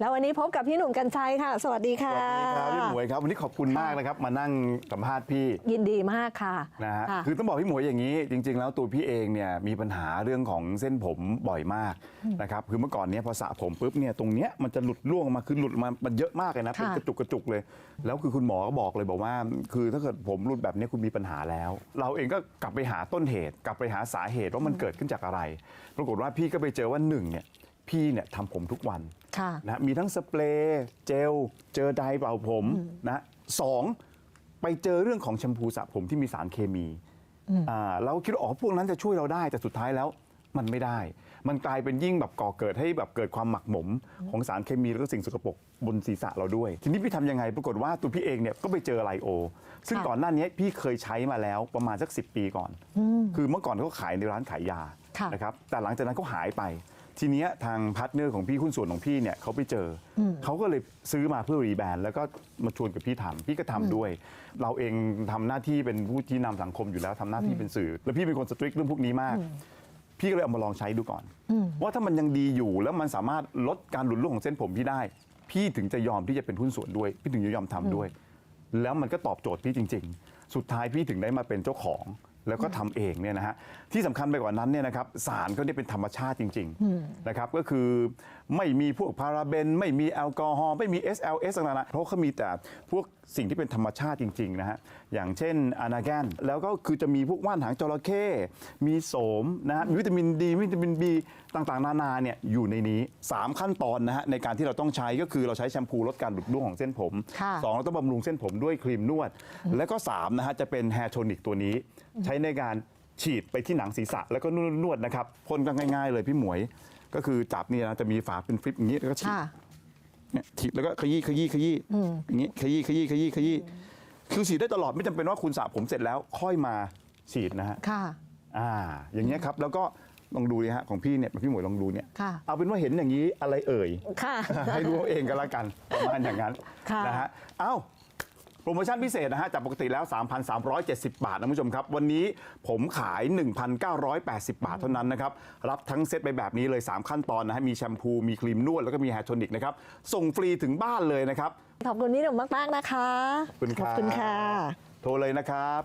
แล้ววันนี้พบกับพี่หนุ่มกัญชัยค่ะ สวัสดีสค่ะวัสดีครับพี่หมวยครับวันนี้ขอบคุณมากนะครับ มานั่งสัมภาษณ์พี่ยินดีมากค่ะนะฮะค่ะคือต้องบอกพี่หมวยอย่างนี้ จริง ๆ แล้วตัวพี่เองเนี่ยมีปัญหาเรื่องของเส้นผมบ่อยมากนะครับคือเมื่อก่อนเนี้ยพอสระผมปุ๊บเนี่ยตรงเนี้ยมันจะหลุดร่วงออกมาคือหลุดมามันเยอะมากเลยนะเป็นค่ะกระจุกกระจุกเลย แล้วคือคุณหมอก็บอกเลยบอกว่า คือถ้าเกิดผมหลุดแบบเนี้ยคุณมีปัญหาแล้ว เราเองก็กลับไปหาต้นเหตุ กลับไปหาสาเหตุว่ามันเกิดขึ้นจากอะไร ปรากฏว่าพี่ก็ไปเจอว่าหนึ่งเนี่ยพี่เนี่ยทำผมทุกวันค่ะ นะมีทั้งสเปรย์เจล เจอไดร์เป่าผมนะสองไปเจอเรื่องของแชมพูสระผมที่มีสารเคมีอ่าเราคิดว่าอ๋อพวกนั้นจะช่วยเราได้แต่สุดท้ายแล้วมันไม่ได้ มันกลายเป็นยิ่งแบบก่อเกิดให้แบบเกิดความหมักหมม ของสารเคมีแล้วก็สิ่งสกปรกบนศีรษะเราด้วย ทีนี้พี่ทำยังไงปรากฏว่าตัวพี่เองเนี่ยก็ไปเจอไลโอ ซึ่งค่ะก่อนหน้านี้พี่เคยใช้มาแล้วประมาณสัก 10 ปีก่อน คือเมื่อก่อนเขาขายในร้านขายยาค่ะนะครับแต่หลังจากนั้นเขาหายไป ทีเนี้ยทางพาร์ทเนอร์ของพี่หุ้นส่วนของพี่เนี่ยเขาไปเจออเขาก็เลยซื้อมาเพื่อรีแบรนด์แล้วก็มาชวนกับพี่ทำพี่ก็ทำด้วย เราเองทำหน้าที่เป็นผู้ที่นำสังคมอยู่แล้วทำหน้าที่เป็นสื่อ แล้วพี่เป็นคนสตริกเรื่องพวกนี้มาก พี่ก็เลยเอามาลองใช้ดูก่อน ว่าถ้ามันยังดีอยู่แล้วมันสามารถลดการหลุดร่วงของเส้นผมพี่ได้ พี่ถึงจะยอมที่จะเป็นหุ้นส่วนด้วย พี่ถึงจะยอมทำด้วย แล้วมันก็ตอบโจทย์พี่จริง ๆ สุดท้ายพี่ถึงได้มาเป็นเจ้าของ แล้วก็ทำเองเนี่ยนะฮะที่สำคัญไปกว่านั้นเนี่ยนะครับสารเขาเนี่ยเป็นธรรมชาติจริงๆนะครับก็คือไม่มีพวกพาราเบน ไม่มีแอลกอฮอล์ไม่มี SLS ต่างๆนะเพราะเขามีแต่พวกสิ่งที่เป็นธรรมชาติจริงๆนะฮะอย่างเช่นอานาแกนแล้วก็คือจะมีพวกว่านหางจระเข้มีโสมนะฮะมีวิตามินดีวิตามินบีต่างๆ นานาเนี่ยอยู่ในนี้ 3 ขั้นตอนนะฮะในการที่เราต้องใช้ก็คือเราใช้แชมพูลดการหลุดร่วงของเส้นผมค่ะสองเราต้องบำรุงเส้นผมด้วยครีมนวด แล้วก็3นะฮะจะเป็นแฮร์โทนิกตัวนี้ใช้ในการฉีดไปที่หนังศีรษะแล้วก็นวดๆนะครับพ่นก็ง่าย ๆ เลยพี่หมวย ก็คือจับนี่นะจะมีฝาเป็นฟลิปอย่างนี้แล้วก็ฉีดค่ะเนี่ยฉีดแล้วก็ขยี้ขยี้ขยี้อย่างนี้ขยี้ขยี้ขยี้ขยี้คือฉีดได้ตลอดไม่จำเป็นว่าคุณสระผมเสร็จแล้วค่อยมาฉีดนะฮะค่ะ อ่า อย่างเงี้ยครับแล้วก็ลองดูนี่ฮะของพี่เนี่ยพี่หมวยลองดูเนี่ยค่ะเอาเป็นว่าเห็นอย่างนี้อะไรเอ่ยค่ะให้รู้เอาเองก็แล้วกันประมาณอย่างนั้นค่ะนะฮะเอ้า โปรโมชั่นพิเศษนะฮะจากปกติแล้ว 3,370 บาทนะคุณผู้ชมครับ วันนี้ผมขาย 1,980 บาทเท่านั้นนะครับ รับทั้งเซตไปแบบนี้เลย 3 ขั้นตอนนะฮะมีแชมพู มีครีมนวด แล้วก็มีแฮร์โทนิกนะครับ ส่งฟรีถึงบ้านเลยนะครับ ขอบคุณพี่หนุ่มมาก ๆ นะคะ ขอบคุณครับขอบคุณค่ะโทรเลยนะครับ